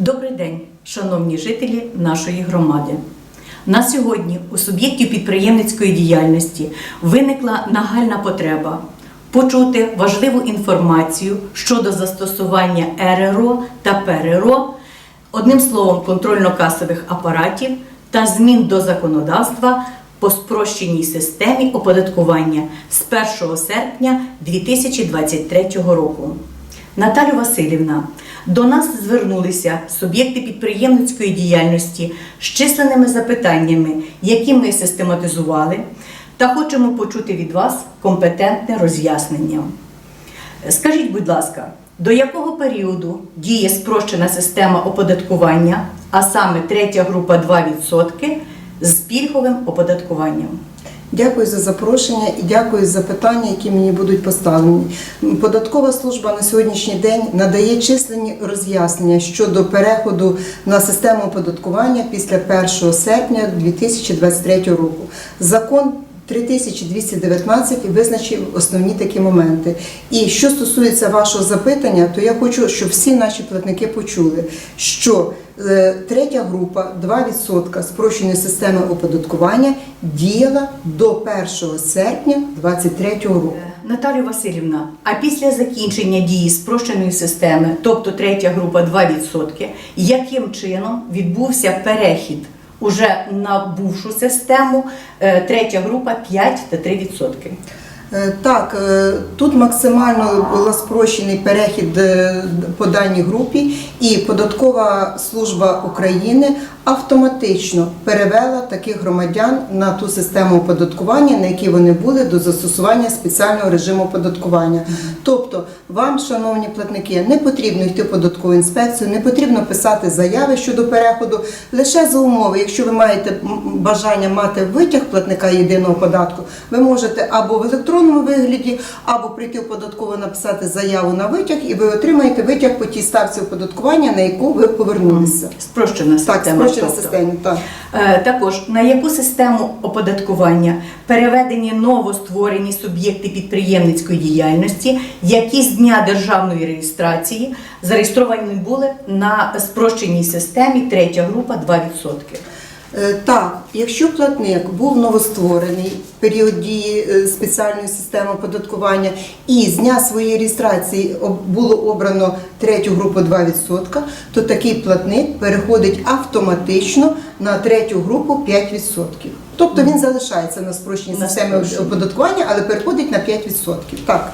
Добрий день, шановні жителі нашої громади. На сьогодні у суб'єктів підприємницької діяльності виникла нагальна потреба почути важливу інформацію щодо застосування РРО та ПРРО, одним словом, контрольно-касових апаратів та змін до законодавства по спрощеній системі оподаткування з 1 серпня 2023 року. Наталю Васильівна, до нас звернулися суб'єкти підприємницької діяльності з численними запитаннями, які ми систематизували, та хочемо почути від вас компетентне роз'яснення. Скажіть, будь ласка, до якого періоду діє спрощена система оподаткування, а саме третя група 2% з пільговим оподаткуванням? Дякую за запрошення і дякую за питання, які мені будуть поставлені. Податкова служба на сьогоднішній день надає численні роз'яснення щодо переходу на систему оподаткування після 1 серпня 2023 року. Закон 3219 визначив основні такі моменти. І що стосується вашого запитання, то я хочу, щоб всі наші платники почули, що е, третя група 2% спрощеної системи оподаткування діяла до 1 серпня 2023 року. Наталю Васильівна, а після закінчення дії спрощеної системи, тобто третя група 2%, яким чином відбувся перехід уже набувшу систему, е, третя група 5 та 3%? Е, Так, е, тут максимально був спрощений перехід е, по даній групі, і податкова служба України автоматично перевела таких громадян на ту систему оподаткування, на якій вони були до застосування спеціального режиму оподаткування. Тобто, вам, шановні платники, не потрібно йти в податкову інспекцію, не потрібно писати заяви щодо переходу. Лише за умови, якщо ви маєте бажання мати витяг платника єдиного податку, ви можете або в електронному вигляді, або прийти в податкову написати заяву на витяг, і ви отримаєте витяг по тій ставці оподаткування, на яку ви повернулися. Спрощена система. Так, спрощена тобто. система. Так. Е, Також на яку систему оподаткування переведені новостворені суб'єкти підприємницької діяльності, які з дня державної реєстрації зареєстровані були на спрощеній системі третя група 2%. Е, Так, якщо платник був новостворений в період дії е, спеціальної системи оподаткування і з дня своєї реєстрації було обрано третю групу 2%, то такий платник переходить автоматично на третю групу 5%. Тобто він залишається на спрощеній системі оподаткування, але переходить на 5%. Так.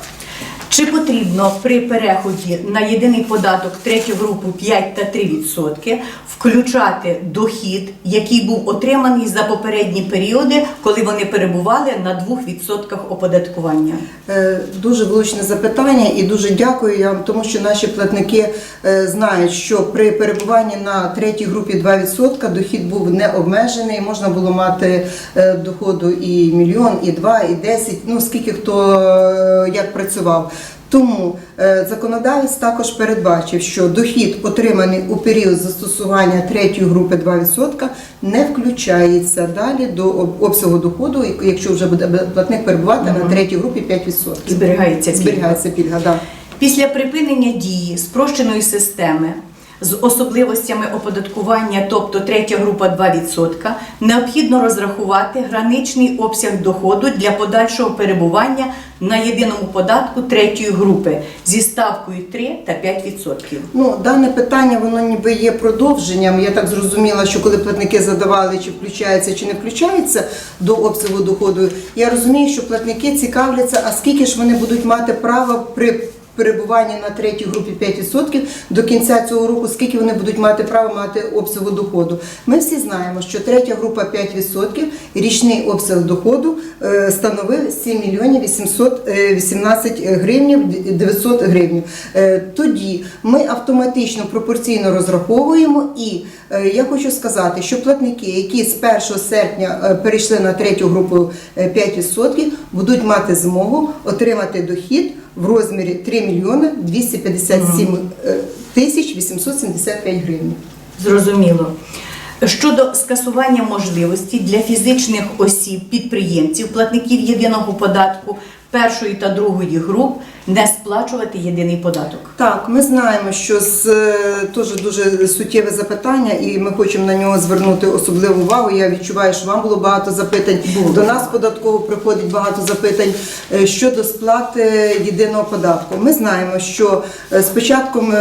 Чи потрібно при переході на єдиний податок третю групу 5 та 3% включати дохід, який був отриманий за попередні періоди, коли вони перебували на 2% оподаткування? Е, Дуже влучне запитання і дуже дякую я тому що наші платники е, знають, що при перебуванні на третій групі 2% дохід був не обмежений, можна було мати е, доходу і мільйон, і два, і десять, ну скільки хто як працював. Тому е, законодавець також передбачив, що дохід, отриманий у період застосування третьої групи 2%, не включається далі до обсягу доходу, якщо вже буде платник перебувати на третій групі 5%. Зберігається пільга. Зберігається пільга, да. Після припинення дії спрощеної системи з особливостями оподаткування, тобто третя група 2%, необхідно розрахувати граничний обсяг доходу для подальшого перебування на єдиному податку третьої групи зі ставкою 3 та 5%. Ну, дане питання воно ніби є продовженням. Я так зрозуміла, що коли платники задавали, чи включається, чи не включається до обсягу доходу, я розумію, що платники цікавляться, а скільки ж вони будуть мати право при перебуванні на третій групі 5% до кінця цього року, скільки вони будуть мати право мати обсягу доходу. Ми всі знаємо, що третя група 5%, річний обсяг доходу е, становив 7 мільйонів 818 гривнів 900 гривень. Е, Тоді ми автоматично пропорційно розраховуємо і е, я хочу сказати, що платники, які з 1 серпня е, перейшли на третю групу е, 5%, будуть мати змогу отримати дохід в розмірі 3 мільйони 257 е, тисяч 875 гривень. Зрозуміло. Щодо скасування можливості для фізичних осіб, підприємців, платників єдиного податку першої та другої груп не сплачувати єдиний податок? Так, ми знаємо, що з е, теж дуже суттєве запитання, і ми хочемо на нього звернути особливу увагу. Я відчуваю, що вам було багато запитань. До нас податково приходить багато запитань е, щодо сплати єдиного податку. Ми знаємо, що е, з початком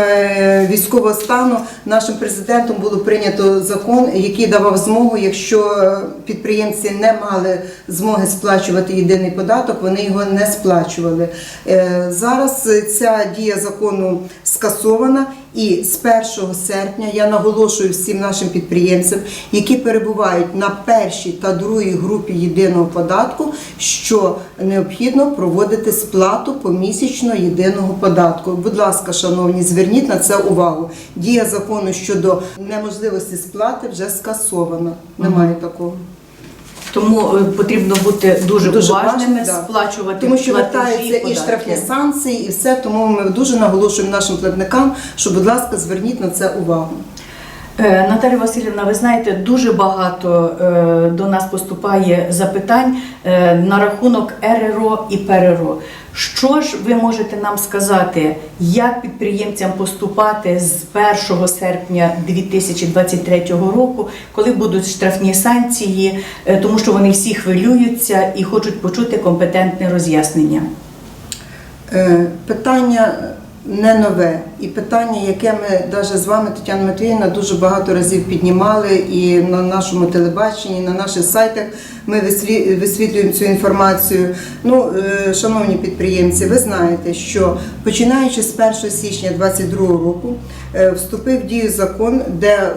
військового стану нашим президентом було прийнято закон, який давав змогу, якщо підприємці не мали змоги сплачувати єдиний податок, вони його не сплачували. Зараз е, ця дія закону скасована, і з 1 серпня я наголошую всім нашим підприємцям, які перебувають на першій та другій групі єдиного податку, що необхідно проводити сплату помісячно єдиного податку. Будь ласка, шановні, зверніть на це увагу. Дія закону щодо неможливості сплати вже скасована. Немає такого. Тому е, потрібно бути дуже, Дуже уважними, уважним, да. сплачувати Тому що платежі, вертаються і податки. штрафні санкції, і все. Тому ми дуже наголошуємо нашим платникам, що, будь ласка, зверніть на це увагу. Е, Наталя Васильівна, ви знаєте, дуже багато е, до нас поступає запитань е, на рахунок РРО і ПРРО. Що ж ви можете нам сказати, як підприємцям поступати з 1 серпня 2023 року, коли будуть штрафні санкції, тому що вони всі хвилюються і хочуть почути компетентне роз'яснення? Питання не нове, і питання, яке ми навіть з вами, Тетяна Матвіївна, дуже багато разів піднімали, і на нашому телебаченні, і на наших сайтах ми висвітлюємо цю інформацію. Ну, е, шановні підприємці, ви знаєте, що починаючи з 1 січня 2022 року е, вступив в дію закон, де е,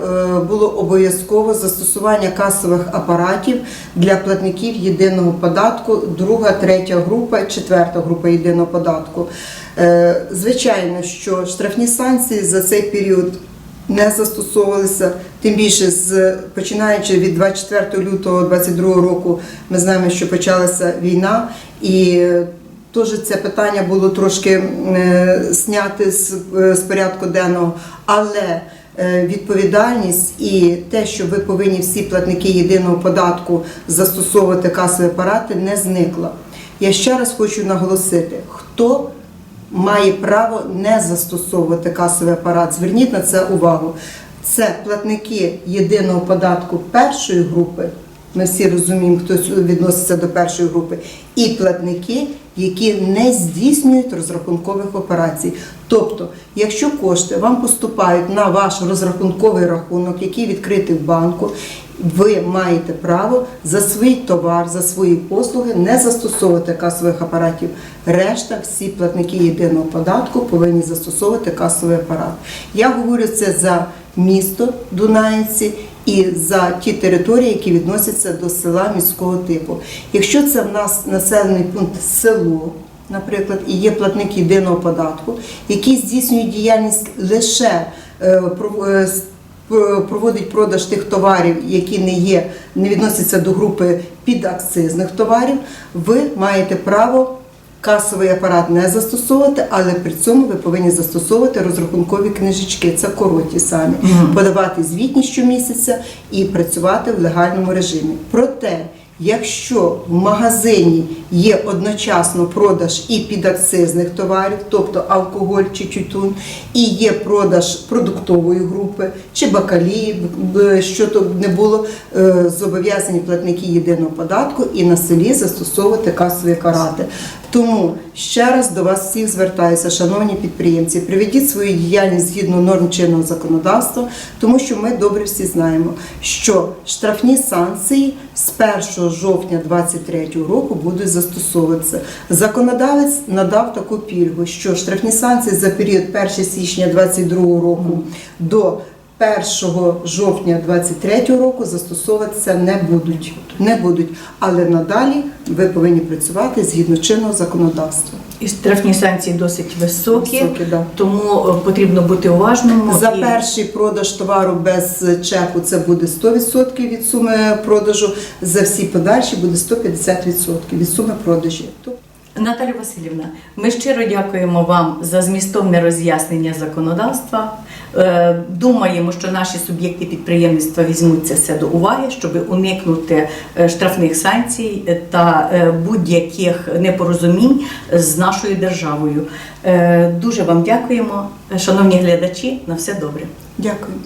було обов'язково застосування касових апаратів для платників єдиного податку, друга, третя група, четверта група єдиного податку. Е, Звичайно, що штрафні санкції за цей період не застосовувалися. Тим більше з починаючи від 24 лютого 2022 року, ми знаємо, що почалася війна, і е, теж це питання було трошки зняти з, е, з порядку денного, але відповідальність і те, що ви повинні всі платники єдиного податку застосовувати касові апарати, не зникла. Я ще раз хочу наголосити, хто має право не застосовувати касовий апарат. Зверніть на це увагу. Це платники єдиного податку першої групи. Ми всі розуміємо, хто відноситься до першої групи, і платники, які не здійснюють розрахункових операцій. Тобто, якщо кошти вам поступають на ваш розрахунковий рахунок, який відкритий в банку, ви маєте право за свій товар, за свої послуги не застосовувати касових апаратів. Решта, всі платники єдиного податку повинні застосовувати касовий апарат. Я говорю це за місто Дунаївці і за ті території, які відносяться до села міського типу. Якщо це в нас населений пункт село, наприклад, і є платник єдиного податку, який здійснює діяльність лише е, про- е, проводить продаж тих товарів, які не є, не відносяться до групи підакцизних товарів, ви маєте право касовий апарат не застосовувати, але при цьому ви повинні застосовувати розрахункові книжечки. Це короті самі, подавати звітність щомісяця і працювати в легальному режимі. Проте, якщо в магазині є одночасно продаж і підакцизних товарів, тобто алкоголь чи тютюн, і є продаж продуктової групи чи бакалії, що то не було, е, зобов'язані платники єдиного податку і на селі застосовувати касові карати. Тому ще раз до вас всіх звертаюся, шановні підприємці, приведіть свою діяльність згідно норм чинного законодавства, тому що ми добре всі знаємо, що штрафні санкції з 1 жовтня 2023 року будуть застосовуватися. Законодавець надав таку пільгу, що штрафні санкції за період 1 січня 2022 року до 1 жовтня 2023 року застосовуватися не будуть. Не будуть. Але надалі ви повинні працювати згідно чинного законодавства. І штрафні санкції досить високі, Високі, да. тому е, потрібно бути уважним. За і- перший продаж товару без чеку це буде 100% від суми продажу. За всі подальші буде 150% від суми продажі. Наталя Васильівна, ми щиро дякуємо вам за змістовне роз'яснення законодавства. Е, Думаємо, що наші суб'єкти підприємництва візьмуть це все до уваги, щоб уникнути е, штрафних санкцій е, та будь-яких непорозумінь з нашою державою. Дуже вам дякуємо, шановні глядачі. На все добре. Дякую.